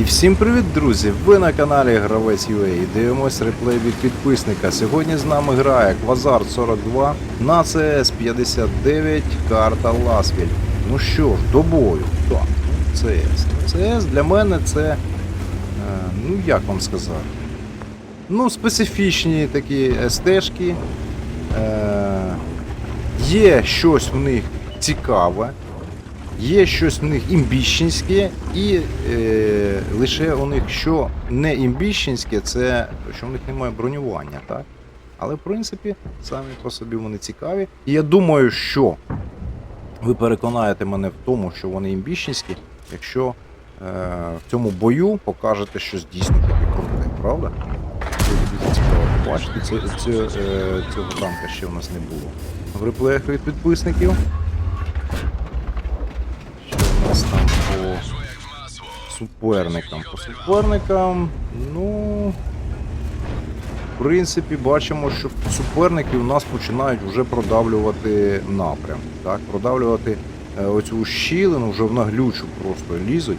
І всім привіт, друзі! Ви на каналі Гравець UA і дивимось реплей від підписника. Сьогодні з нами грає Квазар 42 на CS 59 карта Ласвіль. Ну що ж, до бою. Так, CS. CS для мене це. е, ну як вам сказати? Ну, специфічні такі СТшки. Е, є щось в них цікаве. Є щось в них імбіщенське, і е, лише у них що не імбіщенське, це що в них немає бронювання, так? Але в принципі самі по собі вони цікаві. І я думаю, що ви переконаєте мене в тому, що вони імбіщенські, якщо е, в цьому бою покажете щось дійсно таке круте, правда? Це, е, цього танка ще в нас не було. В реплеях від підписників. Суперникам? По суперникам, ну. В принципі, бачимо, що суперники у нас починають вже продавлювати напрям. Так? Продавлювати е, оцю щілину, вже в наглючу просто лізуть.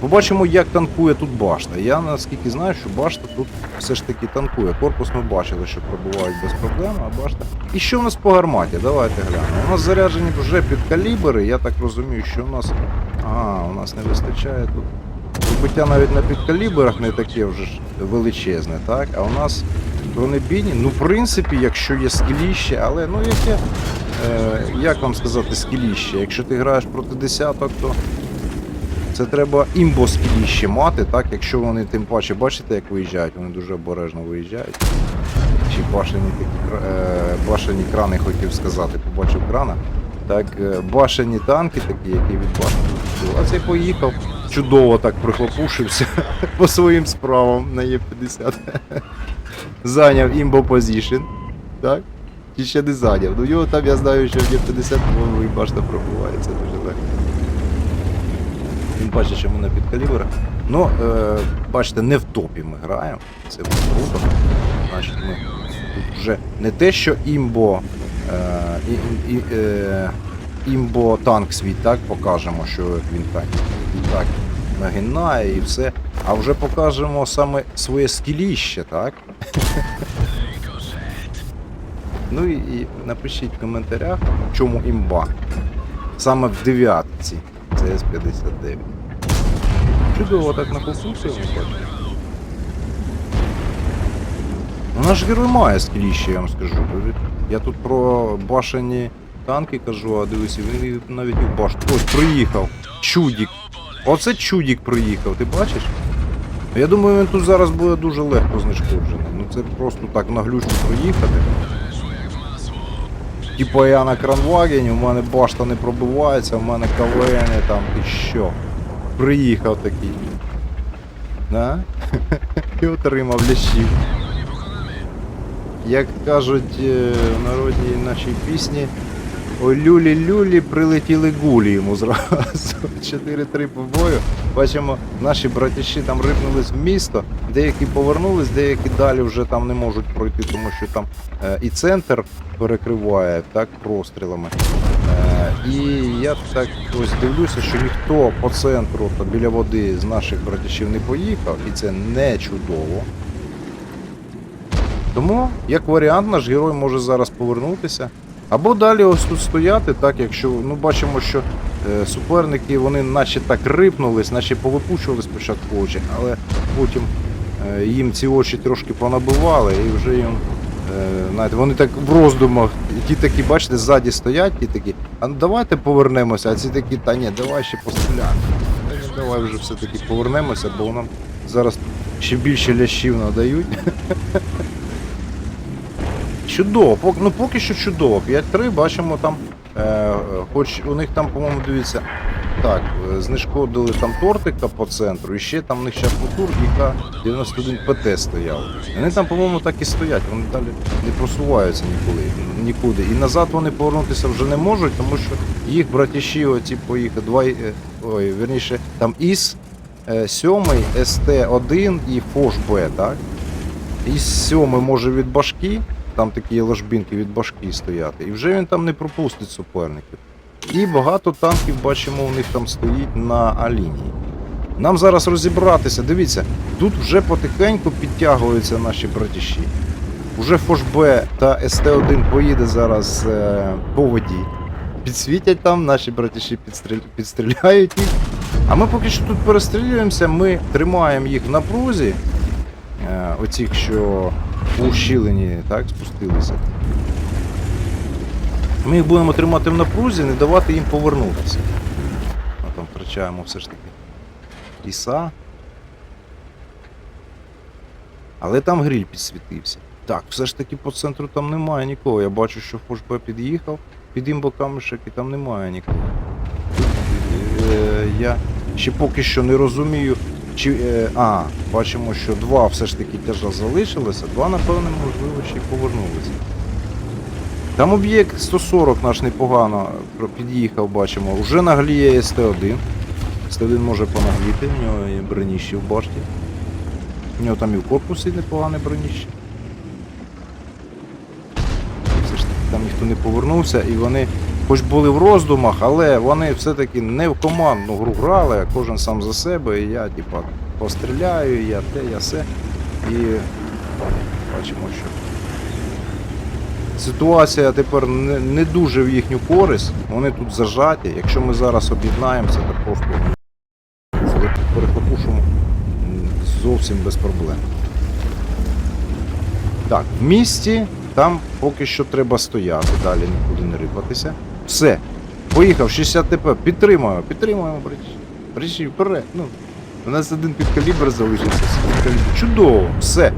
Побачимо, як танкує тут башта. Я наскільки знаю, що башта тут все ж таки танкує. Корпус ми бачили, що пробувають без проблем, а башта. І що в нас по гарматі? Давайте глянемо. У нас заряджені вже під калібри. Я так розумію, що у нас. А, у нас не вистачає тут. Пробиття навіть на підкалібрах не таке вже ж величезне, так? А у нас бронебійні, ну, в принципі, якщо є скіліще, але ну яке. Е, як вам сказати, скіліще? Якщо ти граєш проти десяток, то це треба імбоскіліще мати, так? Якщо вони тим паче, бачите, як виїжджають, вони дуже обережно виїжджають. Чи башені такі е, башені крани хотів сказати, побачив крана. Так, е, башені танки такі, які від башні. А цей поїхав, чудово так прихлопушився по своїм справам на Є50. Зайняв імбо позішн. Так? Чи ще не зайняв. Ну його там я знаю, що в Є50 і башта пробувається дуже легко. Він бачить, що ми на підкалібрах. Ну, е, бачите, не в топі ми граємо. Це круто. Значить, ми тут вже не те, що імбо. Е, і, і, е, імбо танк свій так покажемо, що він так, так нагинає і все. А вже покажемо саме своє скіліще, так? Ну і, і напишіть в коментарях, в чому імба. Саме в дев'ятці. Це С-59. Чудово так накопився, ви бачите. Ну, наш герой має скіліще, я вам скажу. Я тут про башені танки кажу, а дивися, він навіть і в башню. Ось, приїхав. Чудік. Оце чудік приїхав, ти бачиш? Я думаю, він тут зараз буде дуже легко знешкоджений. Ну це просто так наглючно проїхати. Типа я на кранвагені, у мене башта не пробивається, у мене КВН там, ти що? Приїхав такий. Да? І отримав лящів. Як кажуть е, в народній нашій пісні, ой люлі-люлі прилетіли гулі йому зразу. 4-3 по бою. Бачимо, наші братіші там рипнулись в місто, деякі повернулись, деякі далі вже там не можуть пройти, тому що там е, і центр перекриває так прострілами. Е, і я так ось дивлюся, що ніхто по центру та біля води з наших братішів не поїхав, і це не чудово. Тому, як варіант, наш герой може зараз повернутися. Або далі ось тут стояти, так, якщо ну, бачимо, що е, суперники вони наче так рипнулись, наче повипучували спочатку очі, але потім е, їм ці очі трошки понабивали і вже їм. Е, знаєте, вони так в роздумах, ті такі, бачите, ззаді стоять, ті такі, а ну давайте повернемося, а ці такі, та ні, давай ще постріляємо. Давай вже все-таки повернемося, бо нам зараз ще більше лящів надають. Чудово, пок- ну поки що чудово. 5-3 бачимо там, е, е, хоч у них там, по-моєму, дивіться, так, е, знешкодили там тортика по центру, і ще там у них ще футур, яка 91 ПТ стояв. Вони там, по-моєму, так і стоять, вони далі не просуваються ніколи, нікуди. І назад вони повернутися вже не можуть, тому що їх братіші, оці поїхали, два, е, ой, верніше, там ІС 7, СТ-1 і Фош Б, так? Із 7 може від башки, там такі ложбінки від башки стояти, і вже він там не пропустить суперників. І багато танків, бачимо, у них там стоїть на А-лінії. Нам зараз розібратися. Дивіться, тут вже потихеньку підтягуються наші братіші. Уже Фош-Б та СТ-1 поїде зараз е, по воді. Підсвітять там, наші братіші підстріл... підстріляють їх. А ми поки що тут перестрілюємося, ми тримаємо їх в напрузі. Е, оцих, що у щілені так, спустилися. Ми їх будемо тримати в напрузі, не давати їм повернутися. А там втрачаємо все ж таки ліса. Але там гриль підсвітився. Так, все ж таки по центру там немає нікого. Я бачу, що Фошбе під'їхав, під імбокамишек і там немає нікого. Е, я ще поки що не розумію, чи. Е, а, бачимо, що два все ж таки тяжа залишилося, два, напевно, можливо, ще й повернулися. Там об'єкт 140 наш непогано під'їхав, бачимо. Уже нагліє СТ-1. СТ-1 може понагліти, в нього є броніще в башті. У нього там і в корпусі непогане броніще. Все ж таки там ніхто не повернувся і вони хоч були в роздумах, але вони все-таки не в командну гру грали, а кожен сам за себе, і я, типа, постріляю, я те, я все. І бачимо, що ситуація тепер не, не дуже в їхню користь. Вони тут зажаті. Якщо ми зараз об'єднаємося, то просто перехлопушимо м, зовсім без проблем. Так, в місті там поки що треба стояти, далі нікуди не рипатися. Все. Поїхав 60 ТП. Підтримуємо, підтримуємо, бричі. Вперед. Ну, у нас один підкалібр залишився. підкалібр. Чудово, все.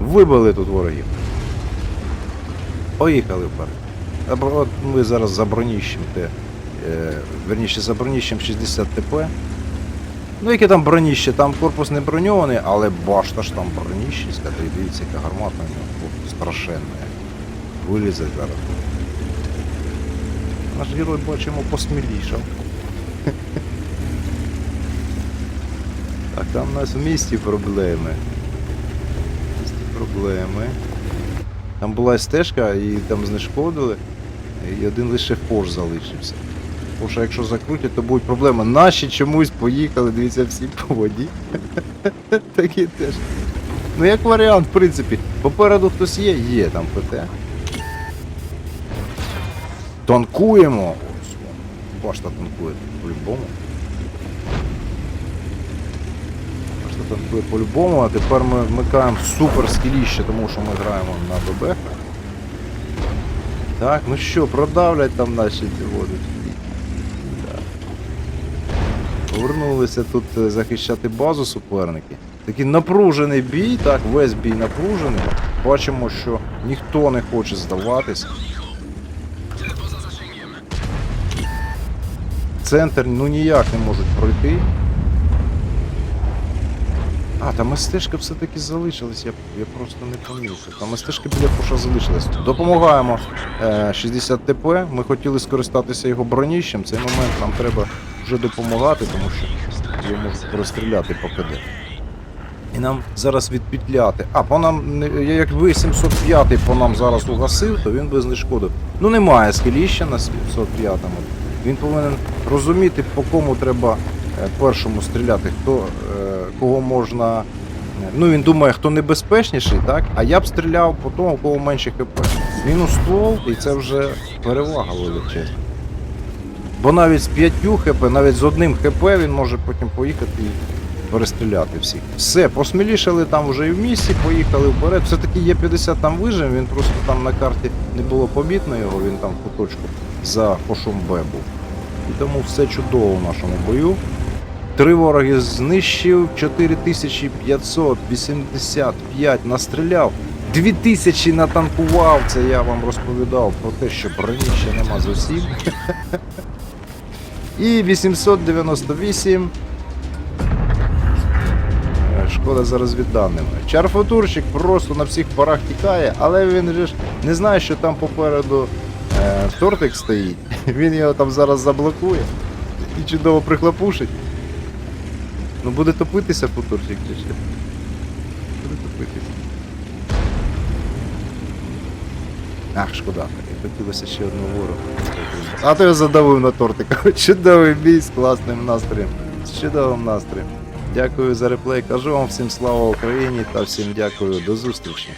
Вибили тут ворогів. Поїхали вперед. От ми зараз за броніщем те. Е, верніше за броніщем 60 ТП. Ну, яке там броніще, там корпус не броньований, але башта ж там броніщиська, та й дивіться, яка гармата страшенна. Вилізе зараз. Наш герой бачимо посмілішав. Так, там у нас в місті проблеми. В місті проблеми. Там була стежка, і там знешкодили, і один лише форш залишився. Тому що якщо закрутять, то будуть проблеми. Наші чомусь поїхали, дивіться, всі по воді. Такі теж. Ну як варіант, в принципі. Попереду хтось є, є там ПТ. Танкуємо! Башта танкує по-любому. Башта танкує по-любому, а тепер ми вмикаємо супер скіліще, тому що ми граємо на ББ. Так, ну що, продавлять там наші ці води. Повернулися тут е, захищати базу суперники. Такий напружений бій, так, весь бій напружений. Бачимо, що ніхто не хоче здаватись. Центр ну ніяк не можуть пройти. А, там стежка все-таки залишилась, я, я просто не помітив. Там стежка біля Поша залишилась. Допомагаємо е, 60 ТП. Ми хотіли скористатися його броніщем. Цей момент нам треба вже допомагати, тому що його можуть розстріляти по КД. І нам зараз відпетляти. А, по нам, не- як ви 705 по нам зараз угасив, то він би знешкодив. Ну немає скеліща на 705-му. Він повинен розуміти, по кому треба е, першому стріляти, хто, е, кого можна. Ну він думає, хто небезпечніший, так? А я б стріляв по тому, у кого менше хп. Він у ствол, і це вже перевага величезна. Бо навіть з 5 хп, навіть з одним хп він може потім поїхати і перестріляти всіх. Все, посмілішали там вже і в місті, поїхали вперед. Все-таки є 50 там вижив, він просто там на карті не було помітно його, він там в куточку за Б. І тому все чудово в нашому бою. Три вороги знищив, 4585 настріляв, 2000 натанкував. Це я вам розповідав про те, що броніще нема зовсім. І 898. Е, Шкода за розвідданими. Чарфотурщик просто на всіх парах тікає, але він же ж не знає, що там попереду е, тортик стоїть. Він його там зараз заблокує і чудово прихлопушить. Ну буде топитися футурчик чи ще? Буде топитися. Ах, шкода. Хотілося ще одного ворога. А то я задавив на тортика. Чудовий бій з класним настроєм. з чудовим настроєм. Дякую за реплей. Кажу вам всім слава Україні та всім дякую. До зустрічі.